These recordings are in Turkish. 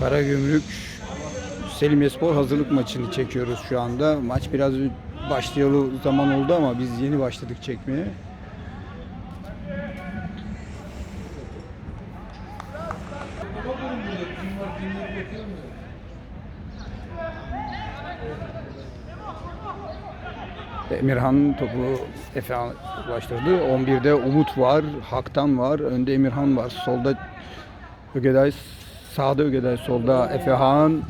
Karagümrük Selimiyespor hazırlık maçını çekiyoruz şu anda. Maç biraz başlayalı zaman oldu ama biz yeni başladık çekmeye. Emirhan topu Efe ulaştırdı. 11'de Umut var, Haktan var, önde Emirhan var. Solda Ögeday, sağda Ögeday, solda Efehan.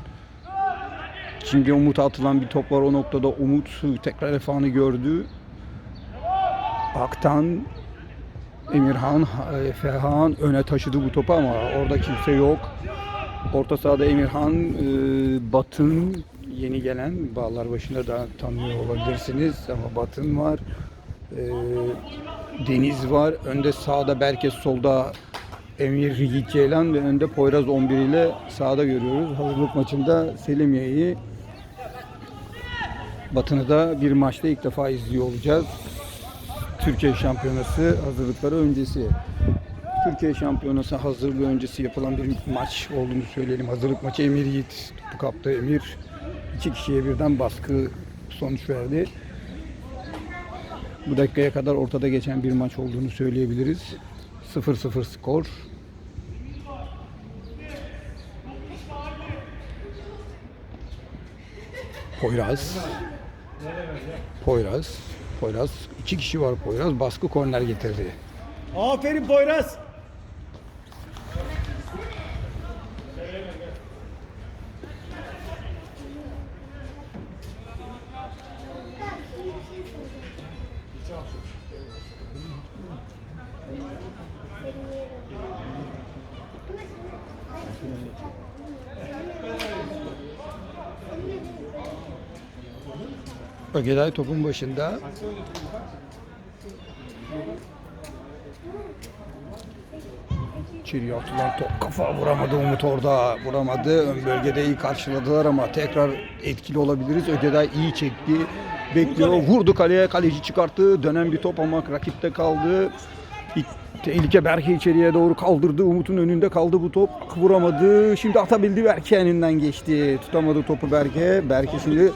Şimdi Umut'a atılan bir top var o noktada Umut tekrar Efehan'ı gördü. Aktan, Emirhan, Efehan öne taşıdı bu topu ama orada kimse yok. Orta sahada Emirhan, e, Batın yeni gelen bağlar başında da tanıyor olabilirsiniz ama Batın var. E, Deniz var. Önde sağda Berke, solda Emir Rigit Ceylan ve önde Poyraz 11 ile sağda görüyoruz. Hazırlık maçında Selimiye'yi Batı'nı bir maçta ilk defa izliyor olacağız. Türkiye Şampiyonası hazırlıkları öncesi. Türkiye Şampiyonası hazırlığı öncesi yapılan bir maç olduğunu söyleyelim. Hazırlık maçı Emir Yiğit topu kaptı. Emir iki kişiye birden baskı sonuç verdi. Bu dakikaya kadar ortada geçen bir maç olduğunu söyleyebiliriz. 0-0 skor. Poyraz. Poyraz. Poyraz. iki kişi var Poyraz. Baskı korner getirdi. Aferin Poyraz. Ögeday topun başında. İçeriye atılan top kafa vuramadı Umut orada vuramadı. Ön bölgede iyi karşıladılar ama tekrar etkili olabiliriz. Ögeday iyi çekti. Bekliyor. Vurdu kaleye. Kaleci çıkarttı. Dönen bir top ama rakipte kaldı. Tehlike Berke içeriye doğru kaldırdı. Umut'un önünde kaldı bu top. Vuramadı. Şimdi atabildi Berke elinden geçti. Tutamadı topu Berke. Berke şimdi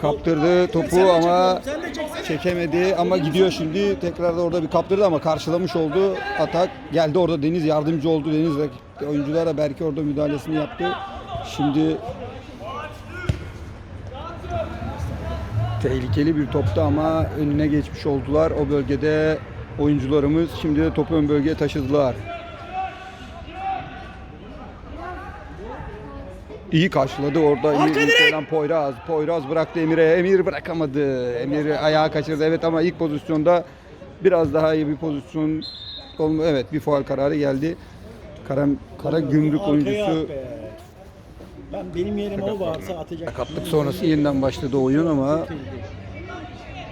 kaptırdı topu ama çekemedi ama gidiyor şimdi tekrar da orada bir kaptırdı ama karşılamış oldu atak geldi orada Deniz yardımcı oldu Deniz rakip oyuncular da belki orada müdahalesini yaptı şimdi tehlikeli bir toptu ama önüne geçmiş oldular o bölgede oyuncularımız şimdi de topu ön bölgeye taşıdılar. İyi karşıladı orada. Arka iyi Poyraz. Poyraz bıraktı Emir'e. Emir bırakamadı. Emir ayağı kaçırdı. Evet ama ilk pozisyonda biraz daha iyi bir pozisyon olma. Evet bir faul kararı geldi. Kara, kara gümrük oyuncusu. Ben benim yerime o varsa atacak. sakatlık sonrası yeniden başladı oyun ama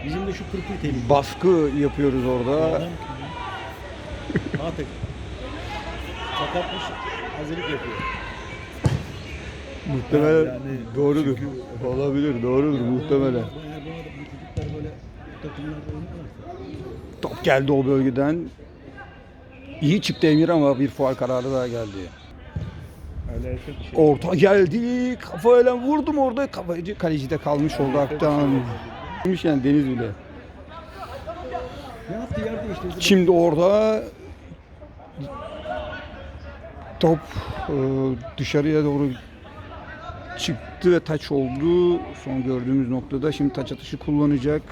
Bizim de şu pırpır tehlikeli. baskı yapıyoruz orada. Artık. Sakatmış. Hazırlık yapıyor. Muhtemelen Yani doğrudur. Olabilir, doğrudur muhtemelen. Eğer bu arada bu çocuklar böyle takımlarda oynarlarsa. Top geldi o bölgeden. İyi çıktı Emir ama bir faul kararı daha geldi. Öyle çok şey. Orta geldi. Kafayla vurdum orada. Kafayı kalecide kalmış oldu Aktan. Demiş yani Deniz bile. Ne yaptı yer değiştirdi. Şimdi orada top e, dışarıya doğru çıktı ve taç oldu. Son gördüğümüz noktada şimdi taç atışı kullanacak.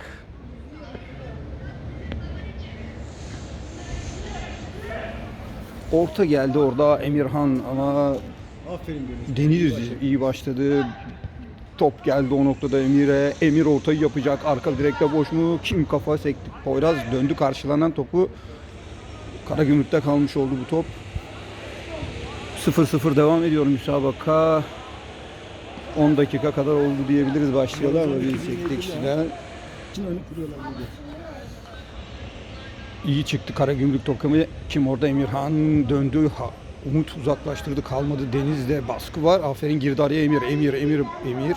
Orta geldi orada Emirhan ama Aferin Deniz. Deniz iyi başladı. Top geldi o noktada Emir'e. Emir ortayı yapacak. Arka direkte boş mu? Kim kafa sekti? Poyraz döndü karşılanan topu. Karagümrük'te kalmış oldu bu top. 0-0 devam ediyor müsabaka. 10 dakika kadar oldu diyebiliriz başlıyorlar da bir sekti kişiler. İyi çıktı Karagümrük tokamı. Kim orada Emirhan döndü. Ha, Umut uzaklaştırdı kalmadı. Deniz'de baskı var. Aferin girdi araya Emir. Emir, Emir, Emir.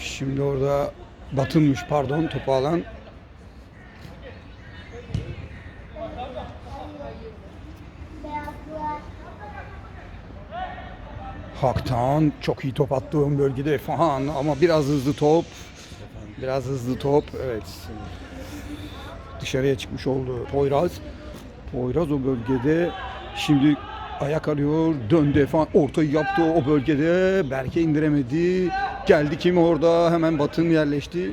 Şimdi orada Batınmış pardon topu alan. Haktan çok iyi top attı ön bölgede falan ama biraz hızlı top. Biraz hızlı top. Evet. Dışarıya çıkmış oldu Poyraz. Poyraz o bölgede şimdi ayak arıyor. Döndü falan. Ortayı yaptı o bölgede. Berke indiremedi. Geldi kim orada? Hemen Batın yerleşti.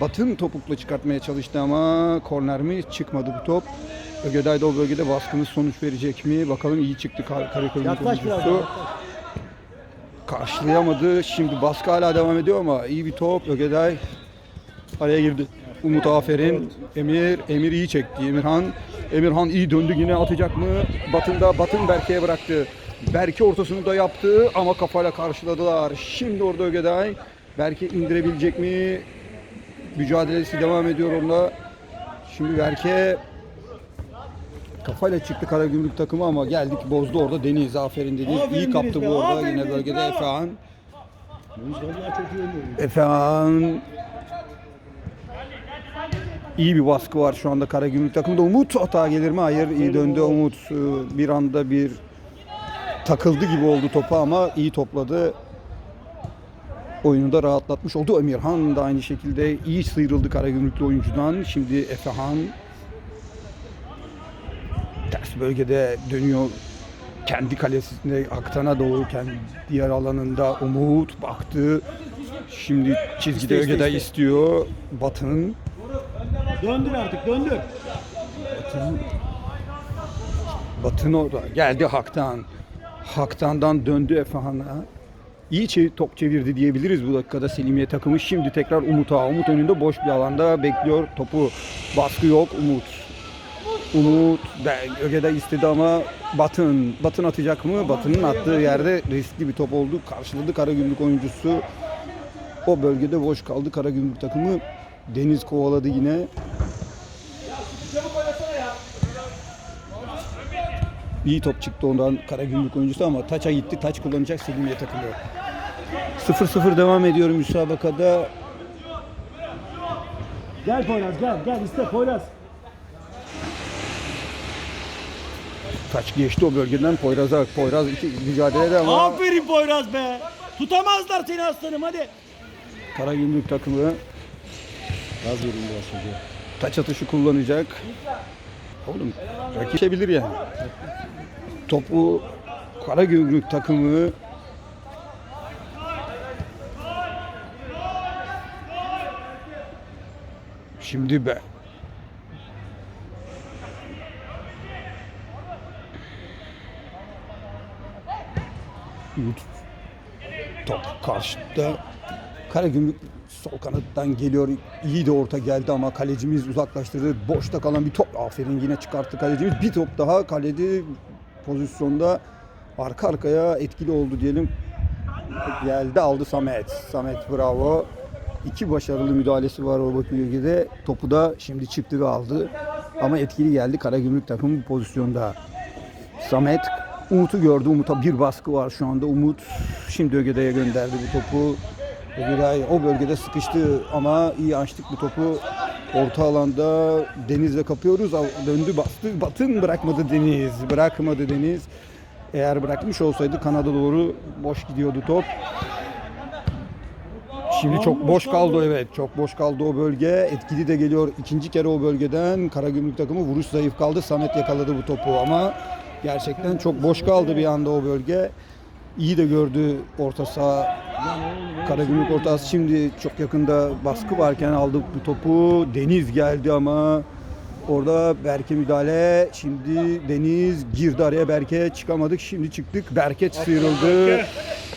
Batın topukla çıkartmaya çalıştı ama korner mi? Çıkmadı bu top. Ögeday da o bölgede baskımız sonuç verecek mi? Bakalım iyi çıktı Kar Karaköy Yaklaş biraz. oyuncusu. Karşılayamadı. Şimdi baskı hala devam ediyor ama iyi bir top. Ögeday araya girdi. Umut aferin. Emir, Emir iyi çekti. Emirhan, Emirhan iyi döndü yine atacak mı? Batın da Batın Berke'ye bıraktı. Berke ortasını da yaptı ama kafayla karşıladılar. Şimdi orada Ögeday. Berke indirebilecek mi? Mücadelesi devam ediyor onda. Şimdi Berke kafayla çıktı Karagümrük takımı ama geldik bozdu orada Deniz. Aferin Deniz. Aferin iyi kaptı bu orada. Yine bölgede. Efehan. Efehan iyi bir baskı var şu anda Karagümrük takımında. Umut hata gelir mi? Hayır. iyi döndü Umut. Ee, Bir anda bir takıldı gibi oldu topa ama iyi topladı. Oyunu da rahatlatmış oldu. Emirhan da aynı şekilde iyi sıyrıldı Karagümrüklü oyuncudan. Şimdi Efehan ters bölgede dönüyor. Kendi kalesinde aktana doğru kendi diğer alanında Umut baktı. Şimdi çizgide iste, Ögeday iste. istiyor. Batı'nın Döndür artık döndür. Batın orada. Geldi Hak'tan. Hak'tan'dan döndü Efehan'a. İyi çev- top çevirdi diyebiliriz bu dakikada Selimiye takımı. Şimdi tekrar Umut'a. Umut önünde boş bir alanda bekliyor topu. Baskı yok Umut. Umut de, Öge'de istedi ama Batın. Batın atacak mı? Batın'ın attığı yerde riskli bir top oldu. Karşıladı Karagümrük oyuncusu. O bölgede boş kaldı Karagümrük takımı. Deniz kovaladı yine. İyi top çıktı ondan Karagümrük oyuncusu ama taça gitti. Taç kullanacak Selimiye takımı. 0-0 devam ediyor müsabakada. Gel Poyraz gel gel iste Poyraz. Taç geçti o bölgeden Poyraz'a. Poyraz iki mücadelede ama Aferin Poyraz be. Tutamazlar seni aslanım hadi. Karagümrük takımı Gaz verin biraz çocuğa. taç atışı kullanacak. Oğlum rakip yani. Topu Karagümrük takımı Şimdi be. Top karşıda. Karagümrük sol kanattan geliyor. İyi de orta geldi ama kalecimiz uzaklaştırdı. Boşta kalan bir top. Aferin yine çıkarttı kalecimiz. Bir top daha kaleci pozisyonda arka arkaya etkili oldu diyelim. Geldi aldı Samet. Samet bravo. İki başarılı müdahalesi var o bölgede. Topu da şimdi çıktı ve aldı. Ama etkili geldi Karagümrük takımı bu pozisyonda. Samet Umut'u gördü. Umut'a bir baskı var şu anda. Umut şimdi Ögede'ye gönderdi bu topu. Ögeday o bölgede sıkıştı ama iyi açtık bu topu. Orta alanda Deniz'le kapıyoruz. Döndü bastı. Batın bırakmadı Deniz. Bırakmadı Deniz. Eğer bırakmış olsaydı kanada doğru boş gidiyordu top. Şimdi çok boş kaldı evet. Çok boş kaldı o bölge. Etkili de geliyor. ikinci kere o bölgeden Karagümrük takımı vuruş zayıf kaldı. Samet yakaladı bu topu ama gerçekten çok boş kaldı bir anda o bölge. İyi de gördü orta saha. Karagümrük ortası şimdi çok yakında baskı varken aldık bu topu. Deniz geldi ama orada Berke müdahale. Şimdi Deniz girdi araya Berke çıkamadık. Şimdi çıktık. Berke sıyrıldı.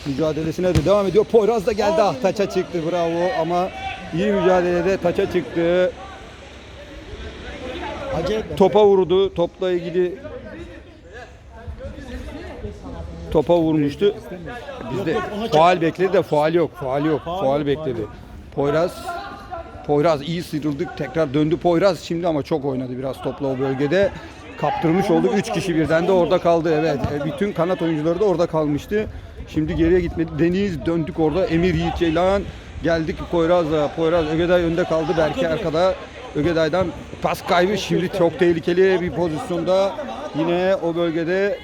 Mücadelesine de devam ediyor. Poyraz da geldi. Ah taça çıktı bravo ama iyi mücadelede taça çıktı. Topa vurdu. Topla ilgili topa vurmuştu. Bizde faal bekledi de faal yok. Faal yok. Faal Faal bekledi. Poyraz Poyraz iyi sıyrıldık. Tekrar döndü Poyraz şimdi ama çok oynadı biraz topla o bölgede. Kaptırmış oldu. 3 kişi birden de orada kaldı. Evet. E, Bütün kanat oyuncuları da orada kalmıştı. Şimdi geriye gitmedi. Deniz döndük orada. Emir Yiğit Ceylan geldik Poyraz'la. Poyraz Ögeday önde kaldı. Berke arkada. Ögeday'dan pas kaybı. Şimdi çok tehlikeli bir pozisyonda. Yine o bölgede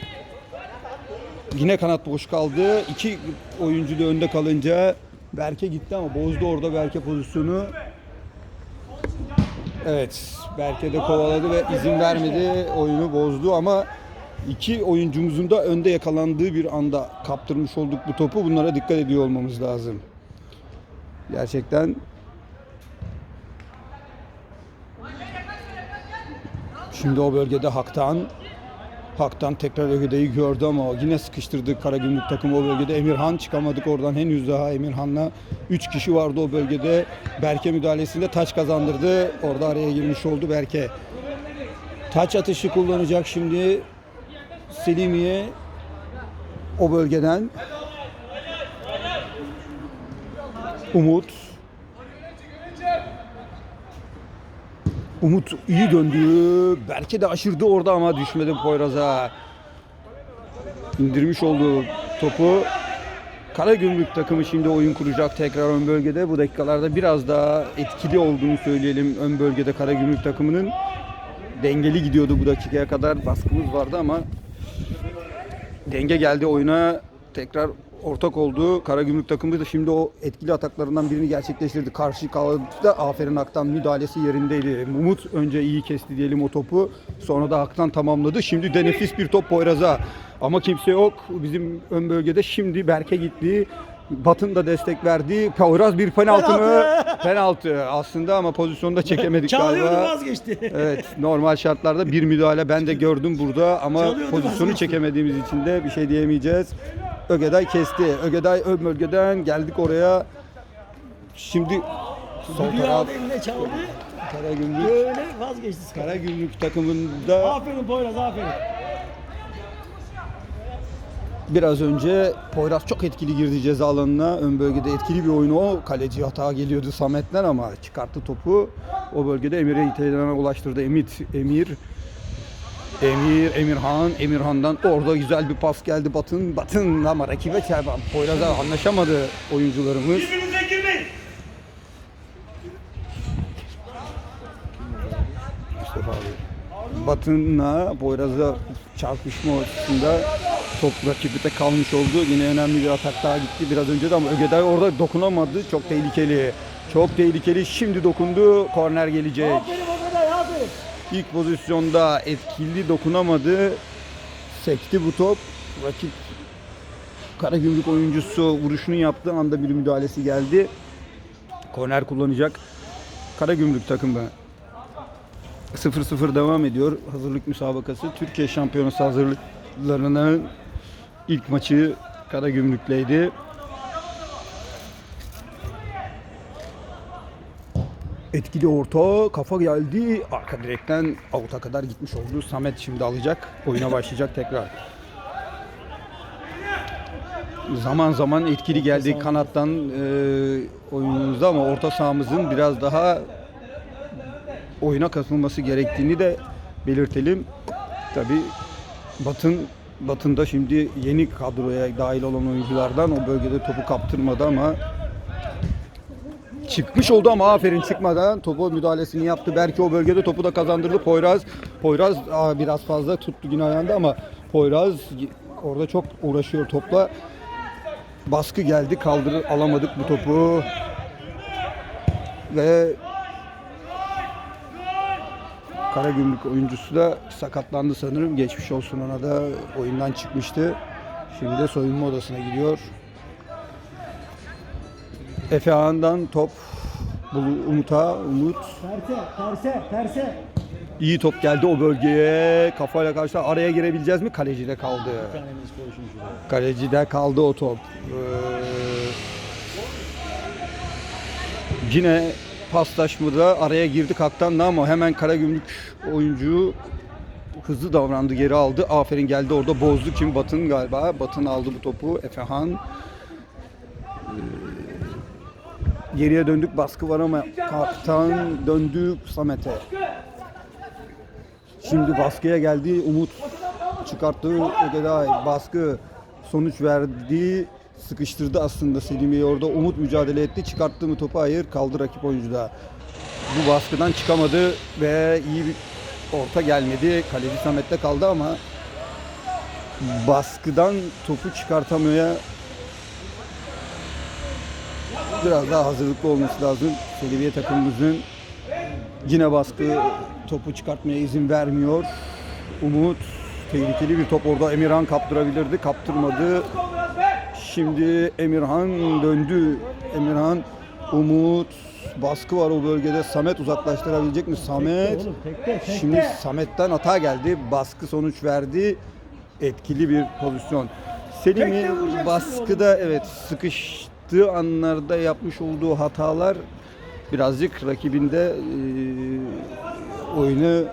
Yine kanat boş kaldı. İki oyuncu da önde kalınca Berke gitti ama bozdu orada Berke pozisyonu. Evet, Berke de kovaladı ve izin vermedi. Oyunu bozdu ama iki oyuncumuzun da önde yakalandığı bir anda kaptırmış olduk bu topu. Bunlara dikkat ediyor olmamız lazım. Gerçekten Şimdi o bölgede Hak'tan Hak'tan tekrar Ögede'yi gördü ama yine sıkıştırdı Karagümrük takımı o bölgede. Emirhan çıkamadık oradan henüz daha Emirhan'la 3 kişi vardı o bölgede. Berke müdahalesinde taç kazandırdı. Orada araya girmiş oldu Berke. Taç atışı kullanacak şimdi Selimiye o bölgeden. Umut Umut iyi döndü. Berke de aşırdı orada ama düşmedi Poyraz'a. İndirmiş olduğu topu. Karagümrük takımı şimdi oyun kuracak tekrar ön bölgede. Bu dakikalarda biraz daha etkili olduğunu söyleyelim ön bölgede Karagümrük takımının. Dengeli gidiyordu bu dakikaya kadar. Baskımız vardı ama denge geldi oyuna. Tekrar ortak oldu. Karagümrük takımı da şimdi o etkili ataklarından birini gerçekleştirdi. Karşı kaldı da Aferin Aktan müdahalesi yerindeydi. Umut önce iyi kesti diyelim o topu. Sonra da Aktan tamamladı. Şimdi de nefis bir top Poyraz'a. Ama kimse yok. Bizim ön bölgede şimdi Berke gitti. Batın da destek verdi. Poyraz bir penaltı mı? Penaltı. Penaltı aslında ama pozisyonda çekemedik Çalıyordu galiba. vazgeçti. Evet normal şartlarda bir müdahale ben de gördüm burada ama Çalıyordu, pozisyonu vazgeçti. çekemediğimiz için de bir şey diyemeyeceğiz. Ögeday kesti. Ögeday ön bölgeden geldik oraya. Şimdi sol taraf eline çaldı. Karagümrük. Böyle vazgeçti. Karagümrük takımında Aferin Poyraz aferin. biraz önce Poyraz çok etkili girdi ceza alanına. Ön bölgede etkili bir oyunu o. Kaleci hata geliyordu Samet'ten ama çıkarttı topu. O bölgede Emir'e İtalyan'a ulaştırdı. Emit, Emir Emir, Emirhan, Emirhan'dan orada güzel bir pas geldi Batın. Batın ama rakibe çarpan. Poyraz'a anlaşamadı oyuncularımız. Mustafa abi. Batın'la Poyraz'a çarpışma açısında top rakibite kalmış oldu. Yine önemli bir atak daha gitti biraz önce de ama Ögeday orada dokunamadı. Çok tehlikeli. Çok tehlikeli. Şimdi dokundu. Korner gelecek. Aferin Ogaday aferin. İlk pozisyonda etkili dokunamadı. Sekti bu top. Rakip Karagümrük oyuncusu vuruşunu yaptığı anda bir müdahalesi geldi. Korner kullanacak. Karagümrük takımı 0-0 devam ediyor. Hazırlık müsabakası. Türkiye Şampiyonası hazırlıklarının ilk maçı Karagümrük'leydi. Etkili orta, kafa geldi. Arka direkten avuta kadar gitmiş oldu. Samet şimdi alacak. Oyuna başlayacak tekrar. Zaman zaman etkili geldi kanattan e, oyunumuzda ama orta sahamızın biraz daha oyuna katılması gerektiğini de belirtelim. Tabi Batın Batın'da şimdi yeni kadroya dahil olan oyunculardan o bölgede topu kaptırmadı ama çıkmış oldu ama aferin çıkmadan topu müdahalesini yaptı. Belki o bölgede topu da kazandırdı Poyraz. Poyraz aa, biraz fazla tuttu yine ayağında ama Poyraz orada çok uğraşıyor topla. Baskı geldi kaldır alamadık bu topu. Ve Karagümrük oyuncusu da sakatlandı sanırım. Geçmiş olsun ona da oyundan çıkmıştı. Şimdi de soyunma odasına gidiyor. Efe Ağa'ndan top Umut'a. Umut Terse terse terse. iyi top geldi o bölgeye. Kafayla karşı araya girebileceğiz mi? Kalecide kaldı. Kalecide kaldı o top. Ee, yine paslaşmada araya girdik Hak'tan da ama hemen Karagümrük oyuncu hızlı davrandı geri aldı. Aferin geldi orada bozdu kim? Batın galiba. Batın aldı bu topu. Efehan. Ee, geriye döndük baskı var ama Hak'tan döndük Samet'e. Şimdi baskıya geldi. Umut çıkarttı. Ögeday baskı sonuç verdi. Sıkıştırdı aslında Selimi'yi orada. Umut mücadele etti. Çıkarttı mı topu? Hayır. Kaldı rakip oyuncuda. Bu baskıdan çıkamadı ve iyi bir orta gelmedi. Kaleci Samet'te kaldı ama baskıdan topu çıkartamaya biraz daha hazırlıklı olması lazım. Seleviye takımımızın yine baskı topu çıkartmaya izin vermiyor. Umut tehlikeli bir top orada Emirhan kaptırabilirdi. Kaptırmadı. Şimdi Emirhan döndü. Emirhan Umut baskı var o bölgede. Samet uzaklaştırabilecek mi? Samet. Şimdi Samet'ten hata geldi. Baskı sonuç verdi. Etkili bir pozisyon. Selim'i baskıda evet sıkıştığı anlarda yapmış olduğu hatalar birazcık rakibinde e, oyunu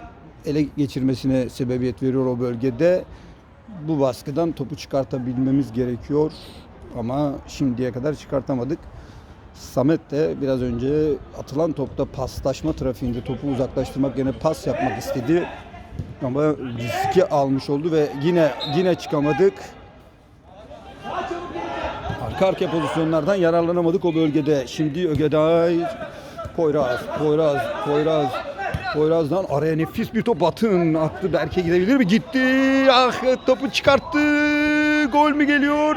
ele geçirmesine sebebiyet veriyor o bölgede. Bu baskıdan topu çıkartabilmemiz gerekiyor. Ama şimdiye kadar çıkartamadık. Samet de biraz önce atılan topta paslaşma trafiğinde topu uzaklaştırmak yerine pas yapmak istedi. Ama riski almış oldu ve yine yine çıkamadık. Arkaya pozisyonlardan yararlanamadık o bölgede. Şimdi Ögeday, Poyraz, Poyraz, Poyraz. Poyraz'dan araya nefis bir top Batın attı. Berke gidebilir mi? Gitti. Ah topu çıkarttı. Gol mü geliyor?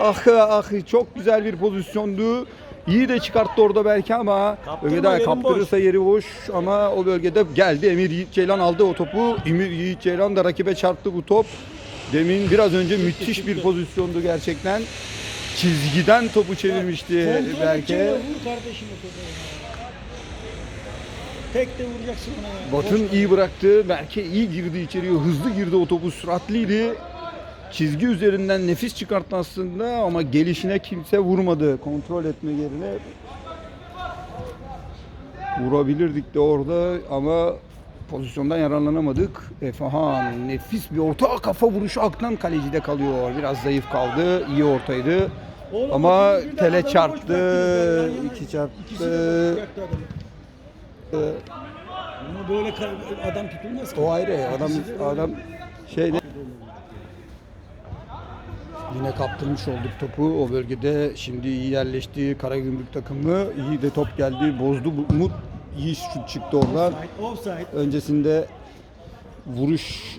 Ah ah çok güzel bir pozisyondu. İyi de çıkarttı orada belki ama Ögeday kaptırırsa yeri boş ama o bölgede geldi. Emir Yiğit Ceylan aldı o topu. Emir Yiğit Ceylan da rakibe çarptı bu top. Demin biraz önce müthiş bir pozisyondu gerçekten. Çizgiden topu çevirmişti Kontrol Vur. Tek de vuracaksın ona ya. Batın Boş- iyi bıraktı. Berke iyi girdi içeriye. Hızlı girdi o topu. Süratliydi. Çizgi üzerinden nefis çıkarttı aslında ama gelişine kimse vurmadı. Kontrol etme yerine vurabilirdik de orada ama pozisyondan yararlanamadık. Efehan nefis bir orta kafa vuruşu Aktan kalecide kalıyor. Biraz zayıf kaldı. İyi ortaydı. Oğlum, Ama tele çarptı. iki çarptı. Ama böyle adam tutulmaz ki. O ayrı. Adam adam şeyde Yine kaptırmış olduk topu o bölgede. Şimdi iyi yerleşti Karagümrük takımı. İyi de top geldi. Bozdu Umut. İyi şut çıktı oradan. Offside, offside. Öncesinde vuruş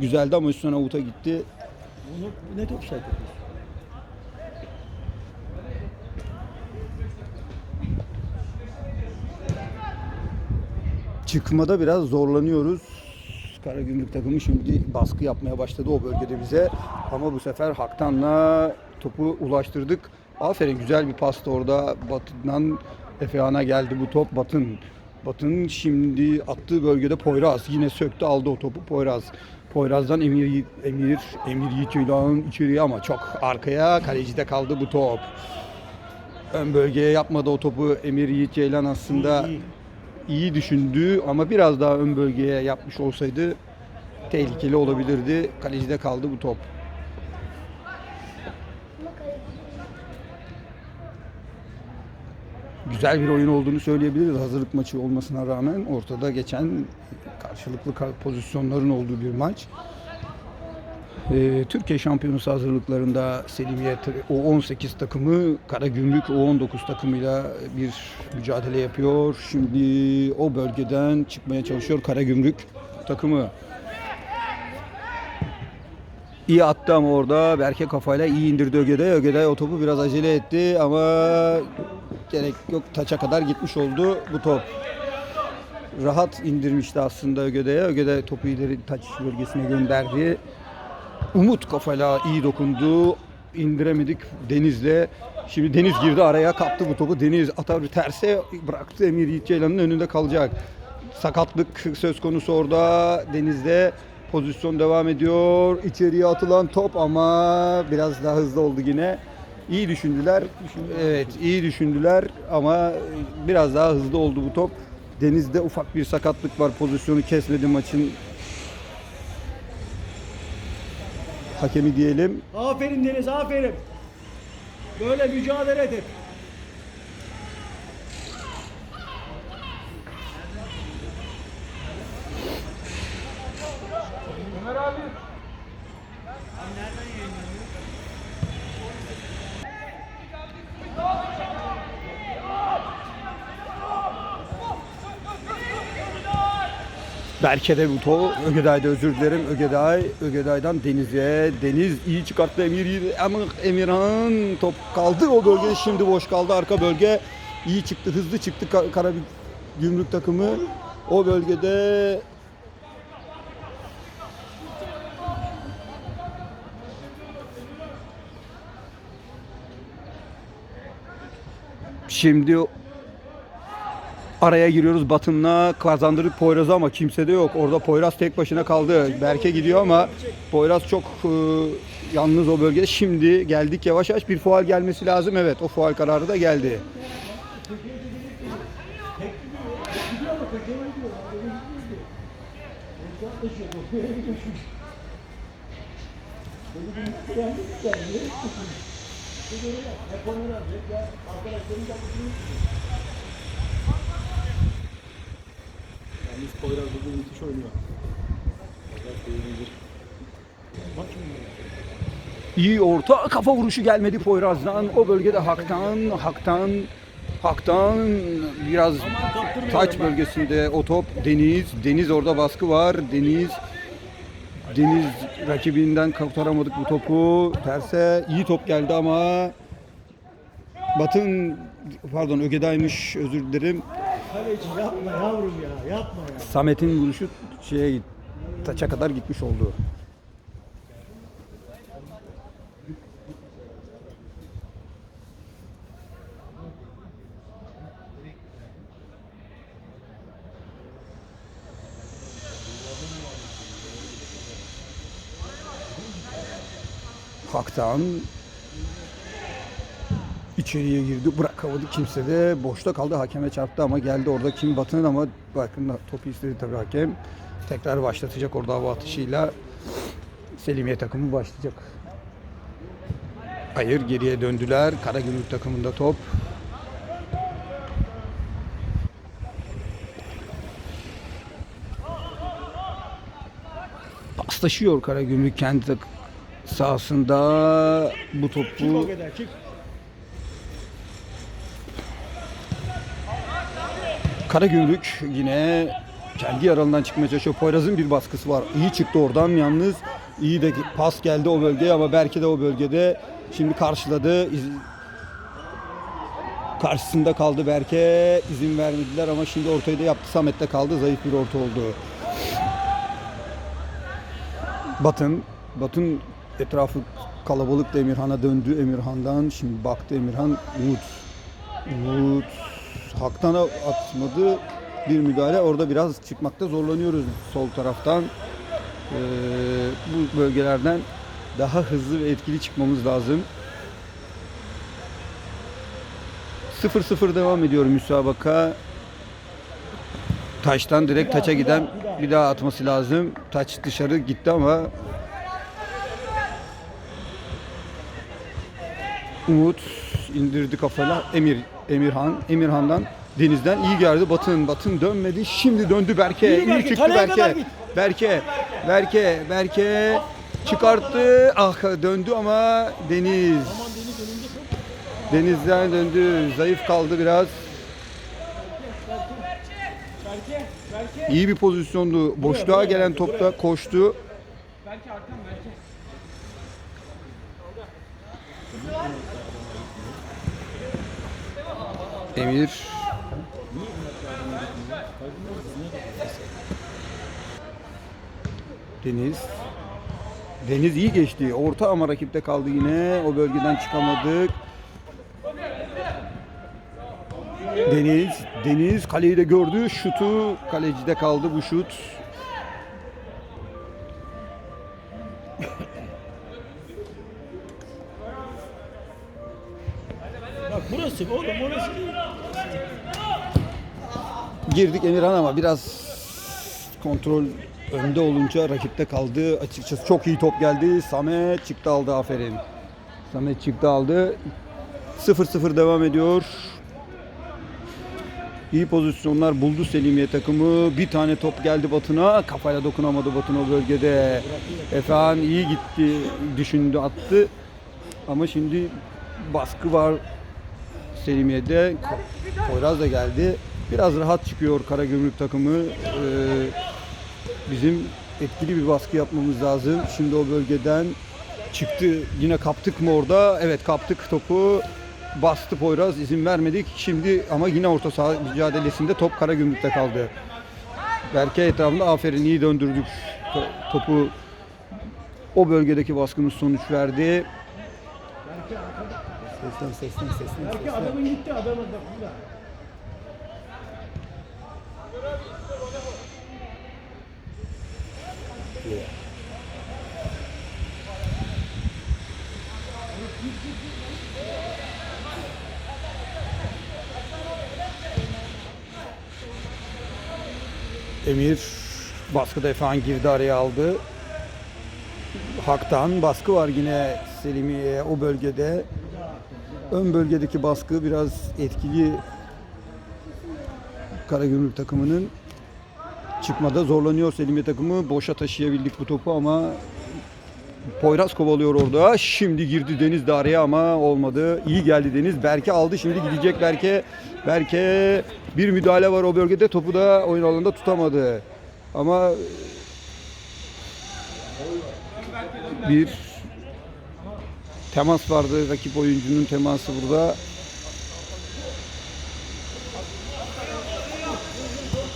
güzeldi ama üstüne avuta gitti. Bunu net offside yapıyorsun. Çıkmada biraz zorlanıyoruz. Karagümrük takımı şimdi baskı yapmaya başladı o bölgede bize. Ama bu sefer Haktan'la topu ulaştırdık. Aferin güzel bir pastı orada. Batı'dan Efehan'a geldi bu top. Batın. Batın şimdi attığı bölgede Poyraz. Yine söktü aldı o topu Poyraz. Poyraz'dan Emir Emir Emir Yiğit içeriye ama çok arkaya kalecide kaldı bu top. Ön bölgeye yapmadı o topu Emir Yiğit Ceylan aslında İyi, iyi. iyi düşündü ama biraz daha ön bölgeye yapmış olsaydı tehlikeli olabilirdi. Kalecide kaldı bu top. Güzel bir oyun olduğunu söyleyebiliriz. Hazırlık maçı olmasına rağmen ortada geçen karşılıklı ka- pozisyonların olduğu bir maç. Ee, Türkiye Şampiyonası hazırlıklarında Selimiye t- O18 takımı Karagümrük O19 takımıyla bir mücadele yapıyor. Şimdi o bölgeden çıkmaya çalışıyor Karagümrük takımı. İyi attı ama orada Berke kafayla iyi indirdi Ögeday. Ögeday topu biraz acele etti ama gerek yok taça kadar gitmiş oldu bu top. Rahat indirmişti aslında Ögeday'a. Ögeday topu ileri taç bölgesine gönderdi. Umut kafayla iyi dokundu. İndiremedik Deniz'le. Şimdi Deniz girdi araya kaptı bu topu. Deniz atar terse bıraktı Emir Yiğit Ceylan'ın önünde kalacak. Sakatlık söz konusu orada. Deniz'de pozisyon devam ediyor. İçeriye atılan top ama biraz daha hızlı oldu yine. İyi düşündüler. Evet iyi düşündüler ama biraz daha hızlı oldu bu top. Deniz'de ufak bir sakatlık var. Pozisyonu kesmedi maçın hakemi diyelim. Aferin Deniz, aferin. Böyle mücadele et hep. Berke'de bu top. Ögeday'da özür dilerim. Ögeday, Ögeday'dan Deniz'e. Deniz iyi çıkarttı Emir. Ama Emirhan top kaldı o bölgede. Şimdi boş kaldı arka bölge. iyi çıktı, hızlı çıktı Ka- Karabük Gümrük takımı. O bölgede Şimdi araya giriyoruz Batın'la kazandırıp Poyraz'ı ama kimse de yok. Orada Poyraz tek başına kaldı. Berke gidiyor ama Poyraz çok e, yalnız o bölgede. Şimdi geldik yavaş yavaş bir faal gelmesi lazım. Evet o faal kararı da geldi. Yalnız Poyraz bugün müthiş oynuyor. İyi orta kafa vuruşu gelmedi Poyraz'dan. O bölgede Hak'tan, Hak'tan, Hak'tan biraz taç bölgesinde o top Deniz. Deniz orada baskı var. Deniz Deniz rakibinden kurtaramadık bu topu. Terse iyi top geldi ama Batın pardon Ögeday'mış özür dilerim. Kaleci yapma yavrum ya yapma ya. Samet'in vuruşu şeye taça kadar gitmiş oldu. Hak'tan içeriye girdi bırakamadı kimse de boşta kaldı hakeme çarptı ama geldi orada kim Batı'nın ama bakın topu istedi tabii hakem tekrar başlatacak orada hava atışıyla Selimiye takımı başlayacak. Hayır geriye döndüler. Karagümrük takımında top. Paslaşıyor Karagümrük kendi sahasında bu topu kadar çık. Karagümrük yine kendi yaralından çıkmaya çalışıyor. Poyraz'ın bir baskısı var. İyi çıktı oradan yalnız. İyi de pas geldi o bölgeye ama belki de o bölgede şimdi karşıladı. Karşısında kaldı Berke. izin vermediler ama şimdi ortayı da yaptı. Samet'te kaldı. Zayıf bir orta oldu. Batın. Batın etrafı kalabalık Emirhan'a döndü. Emirhan'dan şimdi baktı Emirhan. Umut. Umut Hak'tan atmadı bir müdahale. Orada biraz çıkmakta zorlanıyoruz sol taraftan. Ee, bu bölgelerden daha hızlı ve etkili çıkmamız lazım. 0-0 devam ediyor müsabaka. Taçtan direkt taça giden bir daha atması lazım. Taç dışarı gitti ama Umut indirdi kafayla Emir Emirhan Emirhan'dan Deniz'den. İyi geldi. Batın Batın dönmedi. Şimdi döndü Berke. İyi Berke, çıktı Berke. Berke Berke Berke çıkarttı. Ah döndü ama Deniz. Deniz'den döndü. Zayıf kaldı biraz. İyi bir pozisyondu. Boşluğa gelen topta koştu. arkan. Emir Deniz Deniz iyi geçti. Orta ama rakipte kaldı yine. O bölgeden çıkamadık. Deniz, Deniz kaleyi de gördü. Şutu kalecide kaldı bu şut. Girdik Emirhan ama biraz kontrol önde olunca rakipte kaldı. Açıkçası çok iyi top geldi. Samet çıktı aldı aferin. Samet çıktı aldı. 0-0 devam ediyor. İyi pozisyonlar buldu Selimiye takımı. Bir tane top geldi Batın'a. Kafayla dokunamadı Batın o bölgede. Efehan iyi gitti. Düşündü attı. Ama şimdi baskı var Selimiye'de. Poyraz da geldi. Biraz rahat çıkıyor Karagümrük takımı. Ee, bizim etkili bir baskı yapmamız lazım. Şimdi o bölgeden çıktı. Yine kaptık mı orada? Evet kaptık topu. Bastı Poyraz izin vermedik. Şimdi ama yine orta saha mücadelesinde top Karagümrük'te kaldı. Berke etrafında aferin iyi döndürdük to- topu. O bölgedeki baskımız sonuç verdi. Seslen seslen seslen. Belki adamın gitti adamın da Emir baskıda Efehan girdi araya aldı. Hak'tan baskı var yine Selimiye o bölgede. Ön bölgedeki baskı biraz etkili Karagümrük takımının çıkmada zorlanıyor Selimiye takımı. Boşa taşıyabildik bu topu ama Poyraz kovalıyor orada. Şimdi girdi Deniz de araya ama olmadı. İyi geldi Deniz. Berke aldı. Şimdi gidecek Berke. Berke bir müdahale var o bölgede. Topu da oyun alanında tutamadı. Ama bir temas vardı. Rakip oyuncunun teması burada.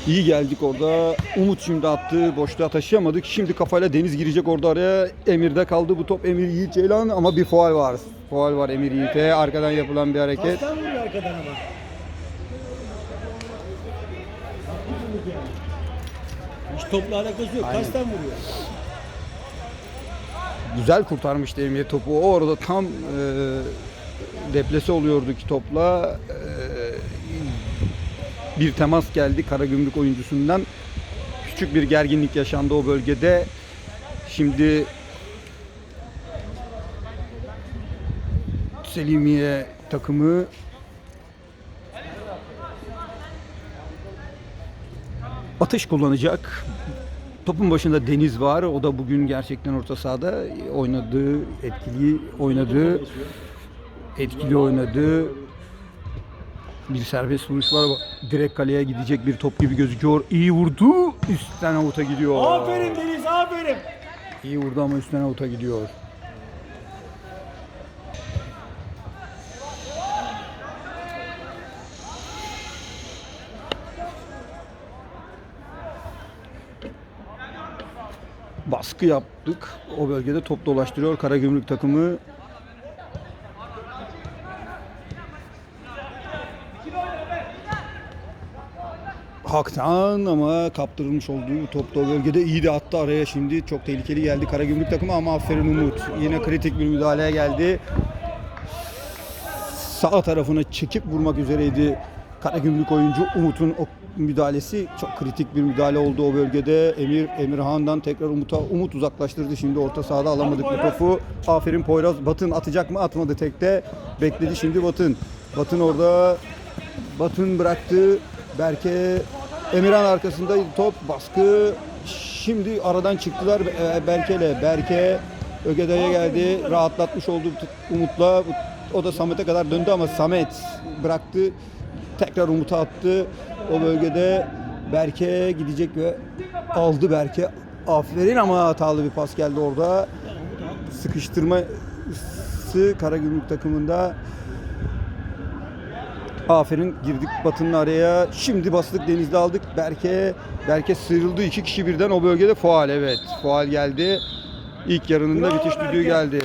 İyi geldik orada. Umut şimdi attı. Boşluğa taşıyamadık. Şimdi kafayla Deniz girecek orada araya. Emir'de kaldı bu top. Emir Yiğit Ceylan ama bir faal var. Faal var Emir Yiğit'e. Arkadan yapılan bir hareket. Kastan vuruyor arkadan ama. Hiç topla alakası yok. Aynen. Kastan vuruyor. Güzel kurtarmıştı Emir topu. O orada tam e, deplese oluyordu ki topla. E, bir temas geldi Karagümrük oyuncusundan. Küçük bir gerginlik yaşandı o bölgede. Şimdi Selimiye takımı atış kullanacak. Topun başında Deniz var. O da bugün gerçekten orta sahada oynadığı, etkili oynadığı, etkili oynadığı bir serbest vuruş var. Direkt kaleye gidecek bir top gibi gözüküyor. İyi vurdu. Üstten avuta gidiyor. Aferin Deniz aferin. İyi vurdu ama üstten avuta gidiyor. Baskı yaptık. O bölgede top dolaştırıyor Karagümrük takımı. Hak'tan ama kaptırılmış olduğu top da o bölgede iyi de attı araya şimdi. Çok tehlikeli geldi Karagümrük takımı ama aferin Umut. Yine kritik bir müdahaleye geldi. Sağ tarafına çekip vurmak üzereydi Karagümrük oyuncu Umut'un o müdahalesi çok kritik bir müdahale oldu o bölgede. Emir Emirhan'dan tekrar Umut'a Umut uzaklaştırdı. Şimdi orta sahada alamadık bu topu. Aferin Poyraz. Batın atacak mı? Atmadı tekte. Bekledi şimdi Batın. Batın orada Batın bıraktı. Berke Emirhan arkasında top baskı. Şimdi aradan çıktılar e, Berke'yle. Berke Ögede'ye geldi. Rahatlatmış oldu Umut'la. O da Samet'e kadar döndü ama Samet bıraktı. Tekrar Umut'a attı. O bölgede Berke gidecek ve aldı Berke. Aferin ama hatalı bir pas geldi orada. Sıkıştırması Karagümrük takımında Aferin girdik Batı'nın araya. Şimdi bastık denizde aldık. Berke Berke sıyrıldı. iki kişi birden o bölgede faal evet. Faal geldi. İlk yarının da bitiş düdüğü geldi.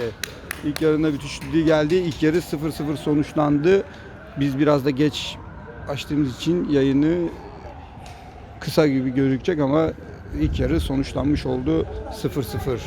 İlk yarında bitiş düdüğü geldi. İlk yarı 0-0 sonuçlandı. Biz biraz da geç açtığımız için yayını kısa gibi gözükecek ama ilk yarı sonuçlanmış oldu 0-0.